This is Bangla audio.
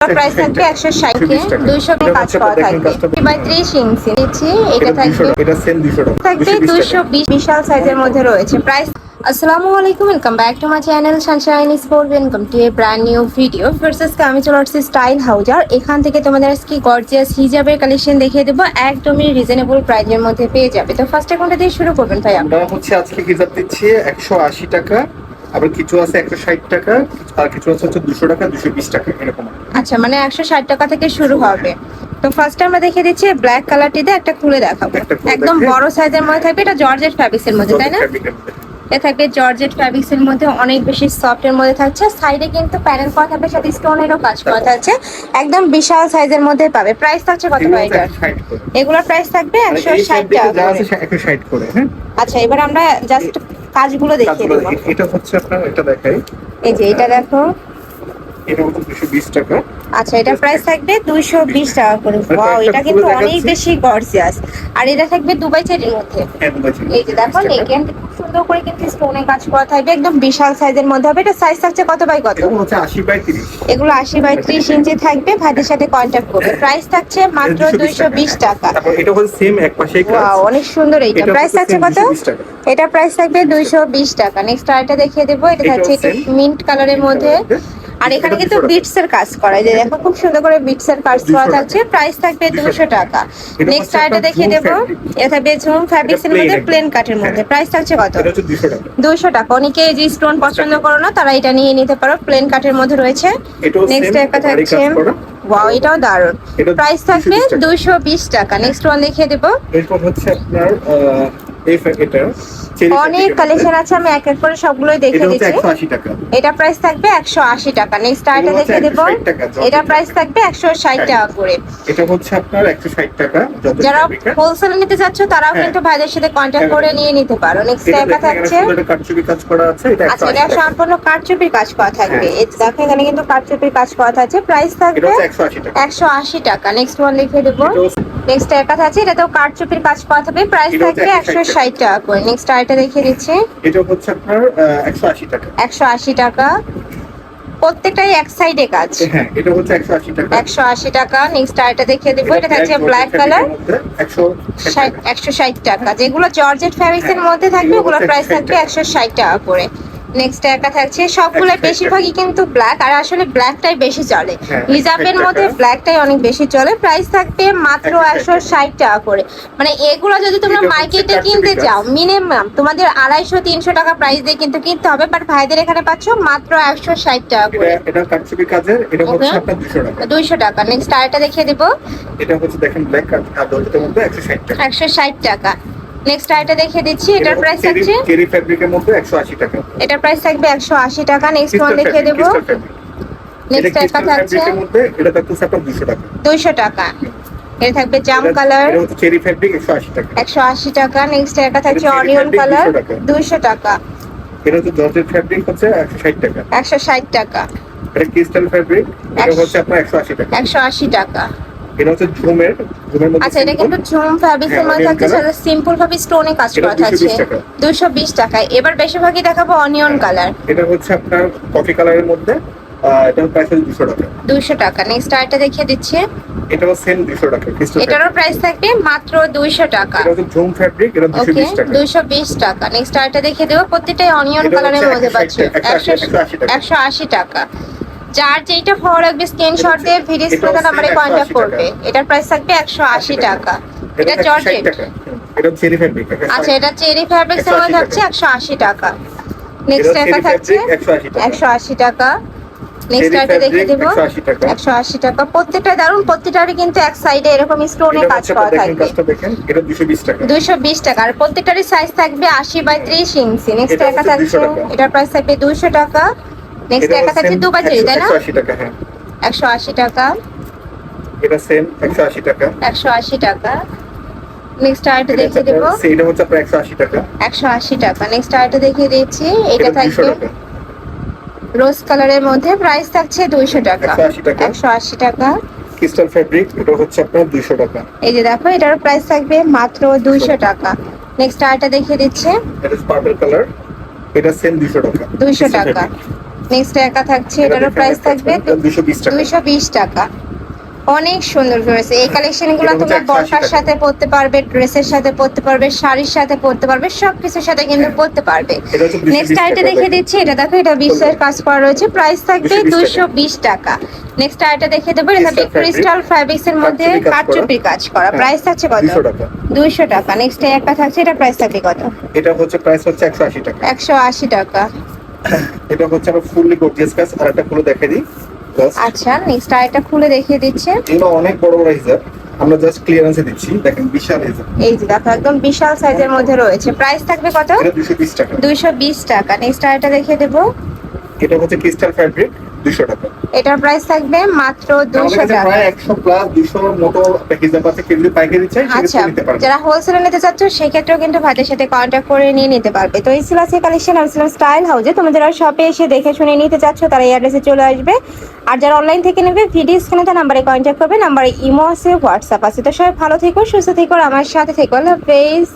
প্রাইস থাকবে একশো ষাটকে দুইশো কাজ করা থাকবে। বাই ত্রিশ ইঞ্চি দিচ্ছি এটা থাকবে এটা সেম 200 টাকা থাকবে 220 দুশো বিশ বিশাল সাইজের মধ্যে রয়েছে। প্রাইস আসসালামু আলাইকুম welcome back to my channel sunshine sport welcome to a brand new video versus আমি চলে আসছি স্টাইল হাউজার এখান থেকে তোমাদের আজকে গর্জিয়াস হিজাবের কালেকশন দেখিয়ে দেবো। একদমই রিজনেবল প্রাইজের মধ্যে পেয়ে যাবে। তো ফার্স্টে কোনটা দিয়ে শুরু করবেন ভাই আমরা হচ্ছে আজকে হিসাব দিচ্ছি 180 টাকা। আবার কিছু আছে 160 টাকা আর কিছু আছে হচ্ছে 200 টাকা 220 টাকা এরকম আচ্ছা মানে একশো ষাট টাকা থেকে শুরু হবে। তো ফার্স্টে আমরা দেখিয়ে দিচ্ছি ব্ল্যাক কালারটিতে একটা খুলে দেখাবো। একদম বড় সাইজের মধ্যে থাকবে এটা জর্জেট ফ্যাব্রিক্সের মধ্যে তাই না? এটা থাকবে জর্জেট ফ্যাব্রিক্স এর মধ্যে অনেক বেশি সফট এর মধ্যে থাকছে। সাইডে কিন্তু প্যানেল করা থাকবে সাথে স্টোনেরও কাজ করা থাকছে। একদম বিশাল সাইজের মধ্যে পাবে। প্রাইস থাকছে কত ভাই এটার এগুলোর প্রাইস থাকবে একশো ষাট টাকা যা আছে 160 করে হ্যাঁ? আচ্ছা এবার আমরা জাস্ট কাজগুলো দেখিয়ে দেবো। এটা হচ্ছে আপনার এটা দেখাই। এই যে এটা দেখো। এটা হচ্ছে 220 টাকা। আচ্ছা এটা প্রাইস থাকবে দুইশো বিশ টাকা করে। ওয়াও এটা কিন্তু অনেক বেশি গর্জিয়াস আর এটা থাকবে দুবাই চেরির মধ্যে। হ্যাঁ। এই যে দেখো 220 নেকেন খুব সুন্দর করে কিন্তু স্টোনে কাজ করা থাকবে একদম বিশাল সাইজের মধ্যে হবে। এটা সাইজ থাকছে কত বাই কত? এগুলো হচ্ছে 80 বাই 30 এগুলো আশি বাই ত্রিশ ইঞ্চি থাকবে ভাইদের সাথে কন্ট্যাক্ট করবে। প্রাইস থাকছে মাত্র 220 দুইশো বিশ টাকা। এটা হচ্ছে সেম এক ওয়াও অনেক সুন্দর এইটা। প্রাইস থাকছে কত? এটা প্রাইস থাকবে দুইশো বিশ টাকা। নেক্সট আরেকটা দেখিয়ে দেবো। এটা থাকছে একটু মিন্ট কালারের মধ্যে। আর এখানে কিন্তু 200 বিটস এর কাজ করা এই যে দেখো খুব সুন্দর করে বিটস এর কাজ করা। থাকছে। প্রাইস থাকবে 200 দুশো টাকা। নেক্সট আরেকটা দেখিয়ে দেবো। এটা থাকবে ঝুম ফ্যাব্রিক্স এর মধ্যে প্লেন কাটের মধ্যে হ্যাঁ। প্রাইস থাকছে কত? এটা হচ্ছে 200 টাকা। অনেকে যে স্টোন পছন্দ করো না তারা এটা নিয়ে নিতে পারো। প্লেন কাটের মধ্যে রয়েছে। নেক্সট একটা থাকছে। ওয়াও এটাও দারুণ। প্রাইস থাকবে 220 টাকা। বিশ টাকা। নেক্সট ওয়ান দেখিয়ে দেবো। এরপর হচ্ছে আপনার এটা। অনেক কালেকশন আছে আমি এক এক করে সবগুলোই দেখে দিচ্ছি। এটা প্রাইস থাকবে একশো আশি টাকা। নেক্সট আরেকটা দেখে দেবো। 160 টাকা, যত এটা প্রাইস থাকবে একশো ষাট টাকা করে। এটা হচ্ছে আপনার 160 টাকা যারা হোলসেল নিতে চাচ্ছ তারাও হ্যাঁ। কিন্তু ভাইদের সাথে কন্ট্যাক্ট করে নিয়ে নিতে পারো। নেক্সট এখানে থাকছে। কাজ করা আছে আচ্ছা এটা। সম্পূর্ণ কারচুপির কাজ করা থাকবে। হ্যাঁ। দেখো এখানে কিন্তু কারচুপির কাজ করা থাকছে। প্রাইস থাকবে হচ্ছে 180 টাকা। একশো আশি টাকা। নেক্সট ওয়ান লিখে দেবো। নেক্সট একটা আছে এটাতেও কারচুপির কাজ করা থাকবে প্রাইস থাকবে একশো 160 ষাট টাকা। করে। নেক্সট আরেকটা দেখিয়ে দিচ্ছি। এটা হচ্ছে আপনার আহ, 180 টাকা। একশো আশি টাকা। প্রত্যেকটাই এক সাইডে কাজ। হ্যাঁ এটা হচ্ছে 180 টাকা। একশো আশি টাকা। নেক্সট আরেকটা দেখিয়ে দেবো এটা থাকছে ব্ল্যাক কালারের 160 টাকা। একশো ষাট টাকা। যেগুলো জর্জেট ফ্যাব্রিক্স এর হ্যাঁ, মধ্যে থাকবে ওগুলোর প্রাইস থাকবে টাকা। একশো ষাট টাকা করে। নেক্সট একটা থাকছে। সবগুলো বেশিরভাগই কিন্তু ব্ল্যাক আর আসলে ব্ল্যাকটাই বেশি চলে। হ্যাঁ, হিজাবের মধ্যে ব্ল্যাকটাই অনেক বেশি চলে। প্রাইস থাকবে মাত্র একশো ষাট টাকা করে। মানে এগুলো যদি তোমরা মার্কেটে কিনতে। যাও মিনিমাম তোমাদের আড়াইশো তিনশো টাকা প্রাইস দিয়ে কিন্তু কিনতে হবে বাট ভাইদের এখানে পাচ্ছ মাত্র একশো ষাট টাকা করে। এটা এটা কারচুপি কাজের? এটা হচ্ছে Okay. আপনার 200 টাকা। দুইশো টাকা। নেক্সট আরেকটা দেখিয়ে দেবো। এটা হচ্ছে দেখেন ব্ল্যাক আর দরজাটার মধ্যে 160 টাকা। একশো ষাট টাকা। নেক্সট আরেকটা দেখিয়ে দিচ্ছি এটার প্রাইস থাকছে? চেরি ফ্যাব্রিকের মধ্যে 180 টাকা। এটার প্রাইস থাকবে একশো আশি টাকা। নেক্সট ওয়ান দেখিয়ে দেবো। এটা নেক্সট crystal থাকছে এর এটা থাকতেছে আপনার 200 টাকা। দুইশো টাকা। এটা থাকবে জাম কালার এটা হচ্ছে চেরি ফ্যাব্রিক 180 টাকা। একশো আশি টাকা। নেক্সট একটা থাকছে এটা অনিয়ন কালার 200 টাকা। এটা হচ্ছে জর্জেট ফ্যাব্রিক হচ্ছে 160 টাকা। একশো ষাট টাকা। এটা ক্রিস্টাল ফ্যাব্রিক এটা হচ্ছে আপনার 180 টাকা। একশো আশি টাকা। এটা হচ্ছে ঝুমের ঝুমের মধ্যে আচ্ছা এটা কিন্তু ঝুম এর হ্যাঁ, মধ্যে থাকছে। সেটা সিম্পল ভাবে স্টোনে কাজ করা থাকছে। 220 টাকা। এবার বেশিরভাগই দেখাবো অনিয়ন কালার এটা হচ্ছে আপনার কফি কালারের মধ্যে এটার প্রাইস হচ্ছে 200 টাকা। দুইশো টাকা। নেক্সট আরেকটা দেখিয়ে দিচ্ছি। এটাও সেম 200 টাকা এটারও প্রাইস থাকবে মাত্র দুইশো টাকা। এটা হচ্ছে ঝুম ফ্যাব্রিক এটা ওকে 220 টাকা। দুইশো বিশ টাকা। নেক্সট আরেকটা দেখিয়ে দেবো। প্রত্যেকটাই অনিয়ন কালারের মধ্যে 160 পাচ্ছ। একশো 180 টাকা। যার যেটা ভালো লাগবে স্ক্রিনশট দিয়ে ভিডিও স্ক্রিনে নাম্বারে same কন্ট্যাক্ট করবে। এটার প্রাইস থাকবে একশো আশি টাকা। এটা হচ্ছে 60 জর্জেট এটা চেরি ফ্যাব্রিক আচ্ছা এটা চেরি মধ্যে 180 থাকছে একশো আশি টাকা। নেক্সট একটা থাকছে 180 টাকা। নেক্সট একটা দেখিয়ে fabric দেবো। 180 টাকা। প্রত্যেকটা দারুণ প্রত্যেকটারই কিন্তু এক সাইডে এরকম স্টোনে কাজ করা থাকবে। এটা 220 টাকা। দুইশো বিশ টাকা। আর প্রত্যেকটারই সাইজ থাকবে আশি বাই ত্রিশ ইঞ্চি নেক্সট এটা একা থাকছে 200 এটার প্রাইস থাকবে দুইশো টাকা। নেক্সট থাকছে same দুবাই চেরি তাই না? 180 টাকা হ্যাঁ। একশো আশি টাকা। এটা সেম 180 টাকা। একশো আশি টাকা। নেক্সট আরেকটা দেখিয়ে দেবো। এটা হচ্ছে আপনার 180 টাকা। একশো আশি টাকা। নেক্সট আরেকটা দেখিয়ে দিচ্ছি। এটা 200 থাকবে রোজ কালারের মধ্যে প্রাইস থাকছে দুইশো টাকা। 180 টাকা। ক্রিস্টাল ফ্যাব্রিক এটা হচ্ছে আপনার 200 টাকা। এই যে দেখো এটার প্রাইস থাকবে মাত্র দুইশো টাকা। নেক্সট আরেকটা দেখিয়ে দিচ্ছে। এটা পার্পল কালার এটা সেম 200 টাকা। দুইশো Crystal টাকা। fabric। নেক্সট একা থাকছে এটারও প্রাইস থাকবে দুশো দুইশো বিশ টাকা। অনেক সুন্দর রয়েছে এই কালেকশনগুলো তোমরা বর্ষার সাথে পরতে পারবে ড্রেসের সাথে পরতে পারবে শাড়ির সাথে পরতে পারবে সবকিছুর সাথে কিন্তু পারবে। এটা হচ্ছে 220 নেক্সট আইটা দেখে দিচ্ছি এটা দেখো এটা বিশের কাজ করা রয়েছে প্রাইস থাকবে 220 দুইশো বিশ টাকা। নেক্সট আইটা দেখে দেবো এটা থাকবে ক্রিস্টাল ফ্যাব্রিক্স এর মধ্যে কারচুপি কাজ করা। করা। হ্যাঁ, প্রাইস থাকছে কত? 200 টাকা। দুইশো টাকা। নেক্সট একটা থাকছে এটা প্রাইস থাকবে কত? এটা হচ্ছে প্রাইস হচ্ছে একশো আশি টাকা। একশো আশি টাকা। এটা হচ্ছে আমার ফুললি গর্জিয়াস কাজ আর একটা খুলে দেখাই দিই। আচ্ছা নেক্সট আইটা খুলে দেখিয়ে দিচ্ছে এগুলো অনেক বড় বড় হিজাব আমরা জাস্ট ক্লিয়ারেন্সে দিচ্ছি। দেখেন বিশাল হিজাব এই যে দেখো একদম বিশাল সাইজের মধ্যে রয়েছে। প্রাইস থাকবে কত? এটা দুশো বিশ টাকা। দুইশো বিশ টাকা। নেক্সট আইটা দেখিয়ে দেব। এটা হচ্ছে ক্রিস্টাল ফ্যাব্রিক দুশো টাকা। এটার প্রাইস থাকবে মাত্র আমাদের দুইশো কাছে টাকা। প্রায় প্লাস দুশো মতো হিজাব আছে। কেউ যদি পাইকারি চাই আচ্ছা নিতে পারবে। যারা হোলসেলে নিতে চাচ্ছ সেক্ষেত্রেও কিন্তু ভাইদের সাথে কন্ট্যাক্ট করে নিয়ে নিতে পারবে। তো এই ছিল আজকে কালেকশন আর ছিলাম স্টাইল হাউজে তোমরা যারা শপে এসে দেখে শুনে নিতে চাচ্ছ তারা এই অ্যাড্রেসে চলে আসবে। আর যারা অনলাইন থেকে নেবে ভিডিও স্ক্রিনে তার নাম্বারে কন্ট্যাক্ট করবে। নাম্বারে ইমো আছে হোয়াটসঅ্যাপ আছে। তো সবাই ভালো থেকো সুস্থ থেকো আমার সাথে থেকো। আল্লাহ হাফেজ।